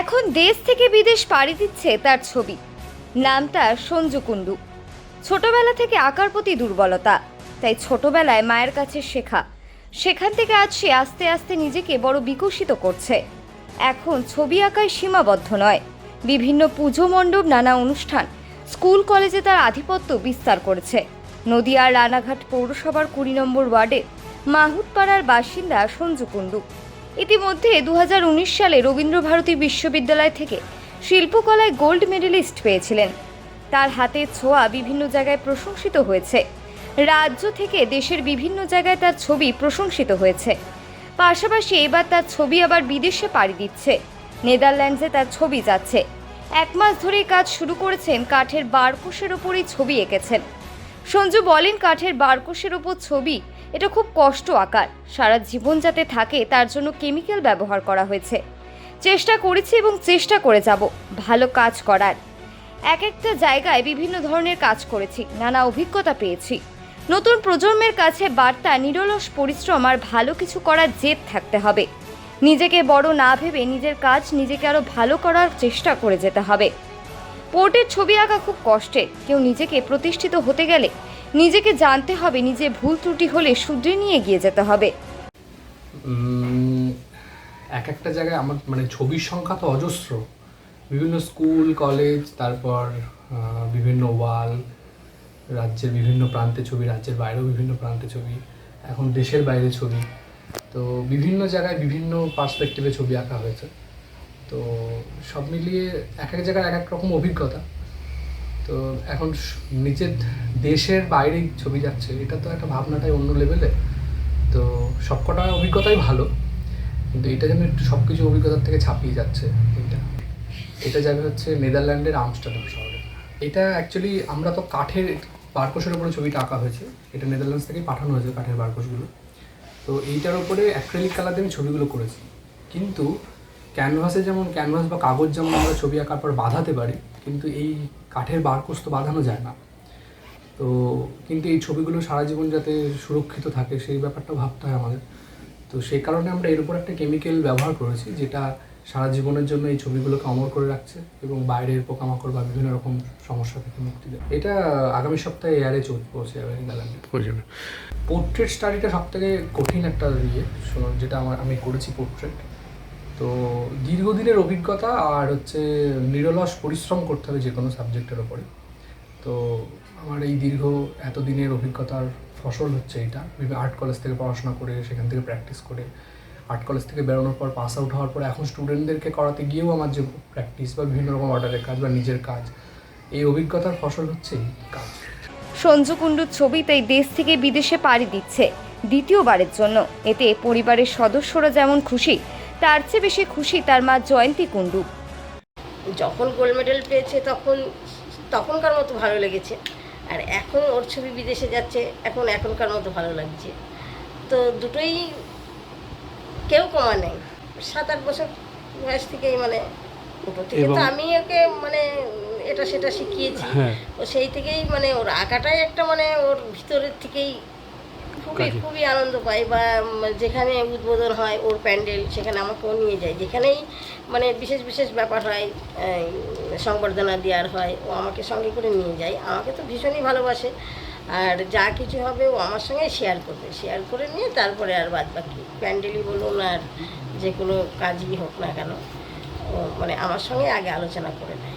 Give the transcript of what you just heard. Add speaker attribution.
Speaker 1: এখন দেশ থেকে বিদেশ পাড়ি দিচ্ছে তার ছবি। নামটা সঞ্জু কুণ্ডু। ছোটবেলা থেকে আঁকার প্রতি দুর্বলতা, তাই ছোটবেলায় মায়ের কাছে শেখা। সেখান থেকে আজ সে আস্তে আস্তে নিজেকে বড় বিকশিত করছে। এখন ছবি আঁকায় সীমাবদ্ধ নয়। বিভিন্ন পুজো মণ্ডপ, নানা অনুষ্ঠান, স্কুল, কলেজে তার আধিপত্য বিস্তার করেছে। নদিয়ার রানাঘাট পৌরসভার কুড়ি নম্বর ওয়ার্ডে মাহুতপাড়ার বাসিন্দা সঞ্জু কুণ্ডু। ইতিমধ্যে দু হাজার উনিশ সালে রবীন্দ্রভারতী বিশ্ববিদ্যালয় থেকে শিল্পকলায় গোল্ড মেডেলিস্ট পেয়েছিলেন। তার হাতের ছোঁয়া বিভিন্ন জায়গায় প্রশংসিত হয়েছে। রাজ্য থেকে দেশের বিভিন্ন জায়গায় তার ছবি প্রশংসিত হয়েছে। পাশাপাশি এবার তার ছবি আবার বিদেশে পাড়ি দিচ্ছে। নেদারল্যান্ডসে তার ছবি যাচ্ছে। এক মাস ধরেই কাজ শুরু করেছেন কাঠের বারকোষের ওপরই ছবি এঁকেছেন। সঞ্জু বলেন কাঠের বারকোষের ওপর ছবি, এটা খুব কষ্ট আকার। সারা জীবন যাতে থাকে, তার জন্য কেমিক্যাল ব্যবহার করা হয়েছে। চেষ্টা করেছি এবং চেষ্টা করে যাব, ভালো কাজ করার। এক একটা জায়গায় বিভিন্ন ধরনের কাজ করেছি, নানা অভিজ্ঞতা পেয়েছি। নতুন প্রজন্মের কাছে বার্তা, নিরলস পরিশ্রম আর ভালো কিছু করার জেদ থাকতে হবে। নিজেকে বড় না ভেবে নিজের কাজ নিজেকে আরও ভালো করার চেষ্টা করে যেতে হবে। পোর্টের ছবি আঁকা খুব কষ্টের। কেউ নিজেকে প্রতিষ্ঠিত হতে গেলে নিজেকে জানতে হবে, নিজে ভুল ত্রুটি হলে শুধরে নিয়ে গিয়ে যেতে হবে।
Speaker 2: এক একটা জায়গায় আমার মানে ছবির সংখ্যা তো অজস্র। বিভিন্ন স্কুল, কলেজ, তারপর বিভিন্ন ওয়াল, রাজ্যের বিভিন্ন প্রান্তে ছবি, রাজ্যের বাইরেও বিভিন্ন প্রান্তে ছবি, এখন দেশের বাইরে ছবি। তো বিভিন্ন জায়গায় বিভিন্ন পার্সপেক্টিভে ছবি আঁকা হয়েছে। তো সব মিলিয়ে এক এক জায়গায় এক এক রকম অভিজ্ঞতা। তো এখন নিজের দেশের বাইরেই ছবি যাচ্ছে, এটা তো একটা ভাবনাটাই অন্য লেভেলে তো সবকটা অভিজ্ঞতাই ভালো, কিন্তু এটা যেন একটু সব কিছু অভিজ্ঞতার থেকে ছাপিয়ে যাচ্ছে এটা এটা যাবে হচ্ছে নেদারল্যান্ডের আমস্টারডাম শহরে। এটা অ্যাকচুয়ালি আমরা তো কাঠের বারকোষের উপরে ছবিটা আঁকা হয়েছে, এটা নেদারল্যান্ডস থেকেই পাঠানো হয়েছে কাঠের বারকোষগুলো। তো এইটার উপরে অ্যাক্রেলিক কালার দিয়ে আমি ছবিগুলো করেছি। কিন্তু ক্যানভাসে যেমন ক্যানভাস বা কাগজ যেমন আমরা ছবি আঁকার পর বাঁধাতে পারি কিন্তু এই কাঠের বারকোষ তো বাঁধানো যায় না। তো কিন্তু এই ছবিগুলো সারা জীবন যাতে সুরক্ষিত থাকে সেই ব্যাপারটা ভাবতে হয় আমাদের। তো সেই কারণে আমরা এর উপর একটা কেমিক্যাল ব্যবহার করেছি যেটা সারা জীবনের জন্য এই ছবিগুলোকে অমর করে রাখছে এবং বাইরের পোকামাকড় বা বিভিন্ন রকম সমস্যা থেকে মুক্তি দেয়। এটা আগামী সপ্তাহে এয়ারে পৌঁছে যাবে নেদারল্যান্ডে পোর্ট্রেট স্টাডিটা সব থেকে কঠিন একটা ইয়ে যেটা আমার আমি করেছি পোর্ট্রেট তো দীর্ঘদিনের অভিজ্ঞতা আর হচ্ছে নিরলস পরিশ্রম করতে হবে যে কোনো সাবজেক্টের ওপরে। তো আমার এই দীর্ঘ এতদিনের অভিজ্ঞতার ফসল হচ্ছে এটা। আর্ট কলেজ থেকে পড়াশোনা করে, সেখান থেকে প্র্যাকটিস করে আর্ট কলেজ থেকে বেরোনোর পর পাস আউট হওয়ার পর এখন স্টুডেন্টদেরকে করাতে গিয়েও আমার যে প্র্যাকটিস বা বিভিন্ন রকম অর্ডারের কাজ বা নিজের কাজ, এই অভিজ্ঞতার ফসল হচ্ছে এই কাজ।
Speaker 1: সঞ্জু কুণ্ডুর ছবি তাই দেশ থেকে বিদেশে পাড়ি দিচ্ছে দ্বিতীয়বারের জন্য। এতে পরিবারের সদস্যরা যেমন খুশি তার চেয়ে বেশি খুশি তার মা জয়ন্তী কুণ্ডু।
Speaker 3: যখন গোল্ড মেডেল পেয়েছে তখন তখনকার মতো ভালো লেগেছে। আর এখন ওর ছবি বিদেশে যাচ্ছে এখন এখনকার মতো ভালো লাগছে। তো দুটোই কেউ কমা নেই। সাত আট বছর বয়স থেকেই মানে থেকে তো আমি ওকে মানে এটা সেটা শিখিয়েছি। ও সেই থেকেই মানে ওর আঁকাটাই একটা মানে ওর ভিতরের থেকেই খুবই খুবই আনন্দ পাই বা যেখানে উদ্বোধন হয় ওর প্যান্ডেল সেখানে আমাকেও নিয়ে যায় যেখানেই মানে বিশেষ বিশেষ ব্যাপার হয় সংবর্ধনা দেওয়ার হয় ও আমাকে সঙ্গে করে নিয়ে যায়। আমাকে তো ভীষণই ভালোবাসে। আর যা কিছু হবে ও আমার সঙ্গে শেয়ার করবে। শেয়ার করে নিয়ে তারপরে আর বাদ বাকি। প্যান্ডেলই বলুন আর যে কোনো কাজই হোক না কেন ও মানে আমার সঙ্গে আগে আলোচনা করে নেয়।